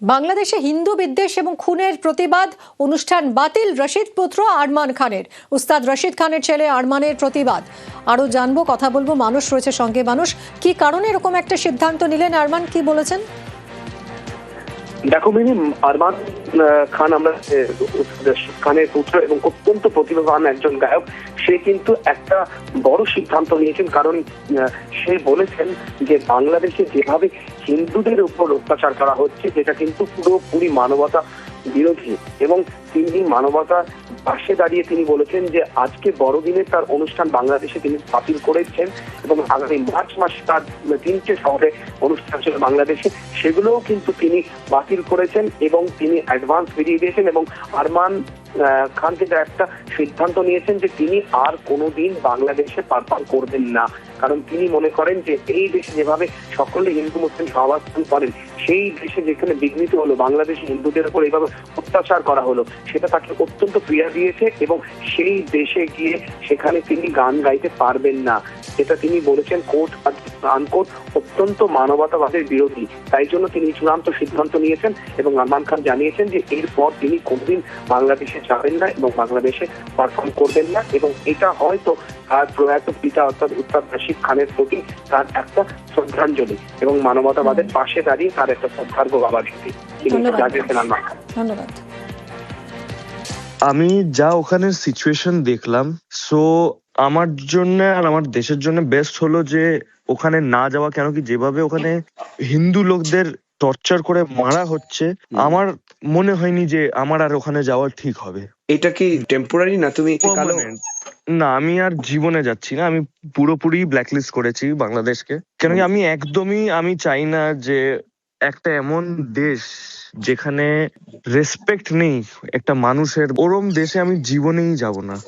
বাংলাদেশে হিন্দু বিদ্বেষ এবং খুনের প্রতিবাদ, অনুষ্ঠান বাতিল, রশিদ পুত্র আরমান খানের। উস্তাদ রশিদ খানের ছেলে আরমানের প্রতিবাদ। আরও জানব, কথা বলব, মানুষ রয়েছে সঙ্গে মানুষ। কি কারণে এরকম একটা সিদ্ধান্ত নিলেন আরমান? কি বলেছেন? দেখো মিনি আরমান খান আমরা খানের পুত্র এবং অত্যন্ত প্রতিভাবান একজন গায়ক। সে কিন্তু একটা বড় সিদ্ধান্ত নিয়েছেন, কারণ সে বলেছেন যে বাংলাদেশে যেভাবে হিন্দুদের উপর অত্যাচার করা হচ্ছে যেটা কিন্তু পুরোপুরি মানবতা বিরোধী এবং তিনি মানবতা পাশে দাঁড়িয়ে তিনি বলেছেন যে আজকে বড়দিনে তার অনুষ্ঠান বাংলাদেশে তিনি বাতিল করেছেন এবং আগামী মার্চ মাসে তার তিনটে শহরে অনুষ্ঠান ছিল বাংলাদেশে। সেগুলোও কিন্তু তিনি বাতিল করেছেন এবং তিনি অ্যাডভান্স বেরিয়ে দিয়েছেন এবং আরমান খান কিন্তু একটা সিদ্ধান্ত নিয়েছেন যে তিনি আর কোনোদিন বাংলাদেশে পারফর্ম করবেন না। কারণ তিনি মনে করেন যে এই দেশে যেভাবে সকলে হিন্দু, মুসলিম সহাবস্থান করেন, সেই দেশে যেখানে বিঘ্নিত হলো, বাংলাদেশে হিন্দুদের উপর এইভাবে অত্যাচার করা হলো, সেটা তাকে অত্যন্ত প্রিয়া দিয়েছে এবং সেই দেশে গিয়ে সেখানে তিনি গান গাইতে পারবেন না। যেটা তিনি বলেছেন কোর্ট আনকোট অত্যন্ত মানবতাবাদের বিরোধী। তাই জন্য তিনি চূড়ান্ত সিদ্ধান্ত নিয়েছেন এবং আরমান খান জানিয়েছেন যে এরপর তিনি কোনদিন বাংলাদেশে যাবেন না এবং বাংলাদেশে পারফর্ম করবেন না এবং এটা হয়তো তার প্রয়াত পিতা অর্থাৎ উত্তাদ রশিদ খানের প্রতি তার একটা শ্রদ্ধাঞ্জলি এবং মানবতাবাদের পাশে দাঁড়িয়ে তার একটা শ্রদ্ধার্ঘ বাবা দিতে তিনি জানিয়েছেন আরমান খান। ধন্যবাদ। আমি যা ওখানে সিচুয়েশন দেখলাম সো আমার জন্য আর আমার দেশের জন্য বেস্ট হলো যে ওখানে না যাওয়া কেন কি যেভাবে ওখানে হিন্দু লোকদের টর্চার করে মারা হচ্ছে আমার মনে হয়নি যে আমার আর ওখানে যাওয়া ঠিক হবে। এটা কি টেম্পোরারি না তুমি। না আমি আর জীবনে যাচ্ছি না আমি পুরোপুরি ব্ল্যাকলিস্ট করেছি বাংলাদেশকে। কেন কি আমি একদমই আমি চাই না যে একটা এমন দেশ যেখানে রেসপেক্ট নেই একটা মানুষের ওরম দেশে আমি জীবনেই যাব না।